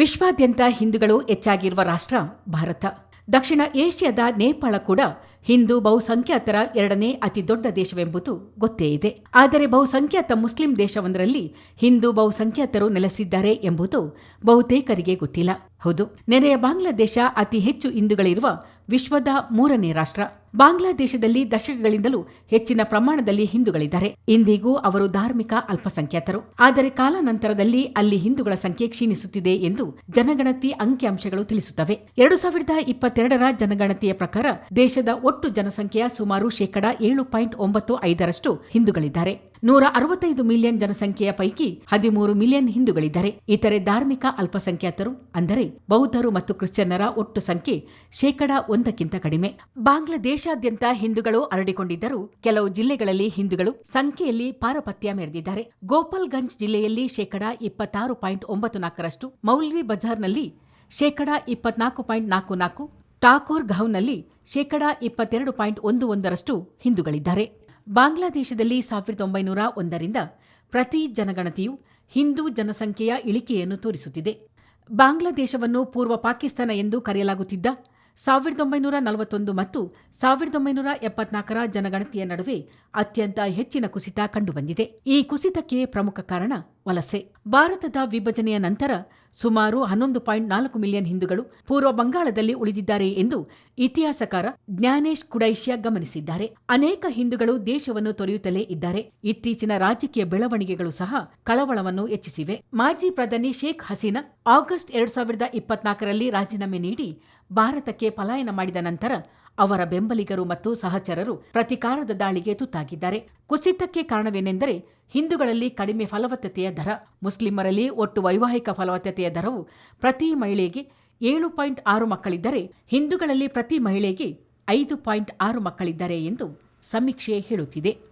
ವಿಶ್ವಾದ್ಯಂತ ಹಿಂದೂಗಳು ಹೆಚ್ಚಾಗಿರುವ ರಾಷ್ಟ್ರ ಭಾರತ. ದಕ್ಷಿಣ ಏಷ್ಯಾದ ನೇಪಾಳ ಕೂಡ ಹಿಂದೂ ಬಹುಸಂಖ್ಯಾತರ ಎರಡನೇ ಅತಿ ದೊಡ್ಡ ದೇಶವೆಂಬುದು ಗೊತ್ತೇ ಇದೆ. ಆದರೆ ಬಹುಸಂಖ್ಯಾತ ಮುಸ್ಲಿಂ ದೇಶವೊಂದರಲ್ಲಿ ಹಿಂದೂ ಬಹುಸಂಖ್ಯಾತರು ನೆಲೆಸಿದ್ದಾರೆ ಎಂಬುದು ಬಹುತೇಕರಿಗೆ ಗೊತ್ತಿಲ್ಲ. ಹೌದು. ನೆರೆಯ ಬಾಂಗ್ಲಾದೇಶ ಅತಿ ಹೆಚ್ಚು ಹಿಂದೂಗಳಿರುವ ವಿಶ್ವದ ಮೂರನೇ ರಾಷ್ಟ್ರ. ಬಾಂಗ್ಲಾದೇಶದಲ್ಲಿ ದಶಕಗಳಿಂದಲೂ ಹೆಚ್ಚಿನ ಪ್ರಮಾಣದಲ್ಲಿ ಹಿಂದೂಗಳಿದ್ದಾರೆ. ಇಂದಿಗೂ ಅವರು ಧಾರ್ಮಿಕ ಅಲ್ಪಸಂಖ್ಯಾತರು. ಆದರೆ ಕಾಲಾನಂತರದಲ್ಲಿ ಅಲ್ಲಿ ಹಿಂದೂಗಳ ಸಂಖ್ಯೆ ಕ್ಷೀಣಿಸುತ್ತಿದೆ ಎಂದು ಜನಗಣತಿ ಅಂಕಿಅಂಶಗಳು ತಿಳಿಸುತ್ತವೆ. ಎರಡು ಸಾವಿರದ ಇಪ್ಪತ್ತೆರಡರ ಜನಗಣತಿಯ ಪ್ರಕಾರ ದೇಶದ ಒಟ್ಟು ಜನಸಂಖ್ಯೆಯ ಸುಮಾರು ಶೇಕಡ ಏಳು ಪಾಯಿಂಟ್ ಒಂಬತ್ತು ಐದರಷ್ಟು ಹಿಂದೂಗಳಿದ್ದಾರೆ. ನೂರ ಅರವತ್ತೈದು ಮಿಲಿಯನ್ ಜನಸಂಖ್ಯೆಯ ಪೈಕಿ ಹದಿಮೂರು ಮಿಲಿಯನ್ ಹಿಂದೂಗಳಿದ್ದಾರೆ. ಇತರೆ ಧಾರ್ಮಿಕ ಅಲ್ಪಸಂಖ್ಯಾತರು, ಅಂದರೆ ಬೌದ್ಧರು ಮತ್ತು ಕ್ರಿಶ್ಚಿಯನ್ನರ ಒಟ್ಟು ಸಂಖ್ಯೆ ಶೇಕಡ ಒಂದಕ್ಕಿಂತ ಕಡಿಮೆ. ಬಾಂಗ್ಲಾದೇಶಾದ್ಯಂತ ಹಿಂದೂಗಳು ಅರಡಿಕೊಂಡಿದ್ದರೂ ಕೆಲವು ಜಿಲ್ಲೆಗಳಲ್ಲಿ ಹಿಂದೂಗಳು ಸಂಖ್ಯೆಯಲ್ಲಿ ಪಾರಪತ್ಯ ಮೆರೆದಿದ್ದಾರೆ. ಗೋಪಾಲ್ಗಂಜ್ ಜಿಲ್ಲೆಯಲ್ಲಿ ಶೇಕಡ ಇಪ್ಪತ್ತಾರು ಪಾಯಿಂಟ್ ಒಂಬತ್ತು ನಾಲ್ಕರಷ್ಟು, ಮೌಲ್ವಿ ಬಜಾರ್ನಲ್ಲಿ ಶೇಕಡ ಇಪ್ಪತ್ನಾಲ್ಕು ಪಾಯಿಂಟ್ ನಾಲ್ಕು ನಾಲ್ಕು ಟಾಕೋರ್ ಘೌನಲ್ಲಿ ಶೇಕಡ ಇಪ್ಪತ್ತೆರಡು ಪಾಯಿಂಟ್ ಒಂದು ಒಂದರಷ್ಟು ಹಿಂದೂಗಳಿದ್ದಾರೆ. ಬಾಂಗ್ಲಾದೇಶದಲ್ಲಿ ಸಾವಿರದ ಒಂಬೈನೂರ ಒಂದರಿಂದ ಪ್ರತಿ ಜನಗಣತಿಯು ಹಿಂದೂ ಜನಸಂಖ್ಯೆಯ ಇಳಿಕೆಯನ್ನು ತೋರಿಸುತ್ತಿದೆ. ಬಾಂಗ್ಲಾದೇಶವನ್ನು ಪೂರ್ವ ಪಾಕಿಸ್ತಾನ ಎಂದು ಕರೆಯಲಾಗುತ್ತಿದ್ದ ಸಾವಿರದ ಒಂಬೈನೂರ ನಲವತ್ತೊಂದು ಮತ್ತು ಸಾವಿರದ ಒಂಬೈನೂರ ಎಪ್ಪತ್ನಾಲ್ಕರ ಜನಗಣತಿಯ ನಡುವೆ ಅತ್ಯಂತ ಹೆಚ್ಚಿನ ಕುಸಿತ ಕಂಡುಬಂದಿದೆ. ಈ ಕುಸಿತಕ್ಕೆ ಪ್ರಮುಖ ಕಾರಣ ವಲಸೆ. ಭಾರತದ ವಿಭಜನೆಯ ನಂತರ ಸುಮಾರು ಹನ್ನೊಂದು ಪಾಯಿಂಟ್ ನಾಲ್ಕು ಮಿಲಿಯನ್ ಹಿಂದೂಗಳು ಪೂರ್ವ ಬಂಗಾಳದಲ್ಲಿ ಉಳಿದಿದ್ದಾರೆ ಎಂದು ಇತಿಹಾಸಕಾರ ಜ್ಞಾನೇಶ್ ಕುಡೈಶಿಯಾ ಗಮನಿಸಿದ್ದಾರೆ. ಅನೇಕ ಹಿಂದೂಗಳು ದೇಶವನ್ನು ತೊರೆಯುತ್ತಲೇ ಇದ್ದಾರೆ. ಇತ್ತೀಚಿನ ರಾಜಕೀಯ ಬೆಳವಣಿಗೆಗಳು ಸಹ ಕಳವಳವನ್ನು ಹೆಚ್ಚಿಸಿವೆ. ಮಾಜಿ ಪ್ರಧಾನಿ ಶೇಖ್ ಹಸೀನಾ ಆಗಸ್ಟ್ ಎರಡ್ ಸಾವಿರದ ಇಪ್ಪತ್ನಾಲ್ಕರಲ್ಲಿ ರಾಜೀನಾಮೆ ನೀಡಿ ಭಾರತಕ್ಕೆ ಪಲಾಯನ ಮಾಡಿದ ನಂತರ ಅವರ ಬೆಂಬಲಿಗರು ಮತ್ತು ಸಹಚರರು ಪ್ರತಿಕಾರದ ದಾಳಿಗೆ ತುತ್ತಾಗಿದ್ದಾರೆ. ಕುಸಿತಕ್ಕೆ ಕಾರಣವೇನೆಂದರೆ ಹಿಂದೂಗಳಲ್ಲಿ ಕಡಿಮೆ ಫಲವತ್ತತೆಯ ದರ, ಮುಸ್ಲಿಮರಲ್ಲಿ ಒಟ್ಟು ವೈವಾಹಿಕ ಫಲವತ್ತತೆಯ ದರವು ಪ್ರತಿ ಮಹಿಳೆಗೆ ಏಳು ಪಾಯಿಂಟ್ ಆರು ಮಕ್ಕಳಿದ್ದರೆ, ಹಿಂದೂಗಳಲ್ಲಿ ಪ್ರತಿ ಮಹಿಳೆಗೆ ಐದು ಪಾಯಿಂಟ್ ಆರು ಮಕ್ಕಳಿದ್ದಾರೆ ಎಂದು ಸಮೀಕ್ಷೆ ಹೇಳುತ್ತಿದೆ.